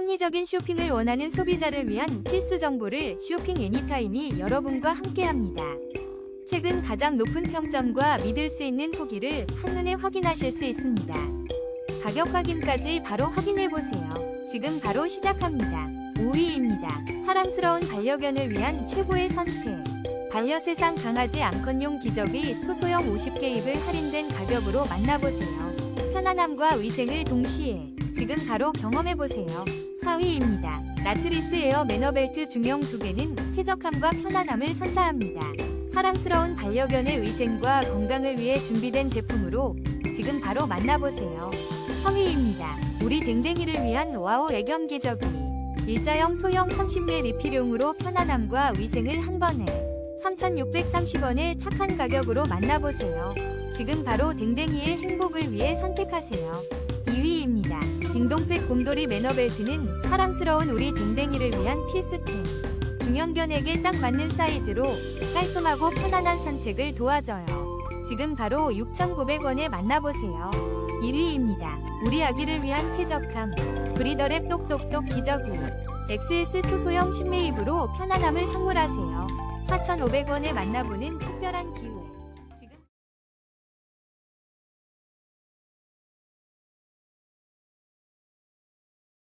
합리적인 쇼핑을 원하는 소비자를 위한 필수 정보를 쇼핑 애니타임이 여러분과 함께합니다. 최근 가장 높은 평점과 믿을 수 있는 후기를 한눈에 확인하실 수 있습니다. 가격 확인까지 바로 확인해 보세요. 지금 바로 시작합니다. 5위입니다. 사랑스러운 반려견을 위한 최고의 선택. 반려세상 강아지 암컷용 기저귀 초소형 50개 입을 할인된 가격으로 만나보세요. 편안함과 위생을 동시에 지금 바로 경험해보세요. 4위입니다. 나트리스 에어 매너벨트 중형 두 개는 쾌적함과 편안함을 선사합니다. 사랑스러운 반려견의 위생과 건강을 위해 준비된 제품으로 지금 바로 만나보세요. 3위입니다. 우리 댕댕이를 위한 와우 애견 기저귀. 일자형 소형 30매 리필용으로 편안함과 위생을 한 번에 3,630원의 착한 가격으로 만나보세요. 지금 바로 댕댕이의 행복을 위해 선택하세요. 2위입니다. 딩동팩 곰돌이 매너벨트는 사랑스러운 우리 댕댕이를 위한 필수템. 중형견에게 딱 맞는 사이즈로 깔끔하고 편안한 산책을 도와줘요. 지금 바로 6,900원에 만나보세요. 1위입니다. 우리 아기를 위한 쾌적함. 브리더랩 똑똑똑 기저귀. XS 초소형 10매입으로 편안함을 선물하세요. 4,500원에 만나보는 특별한 기회.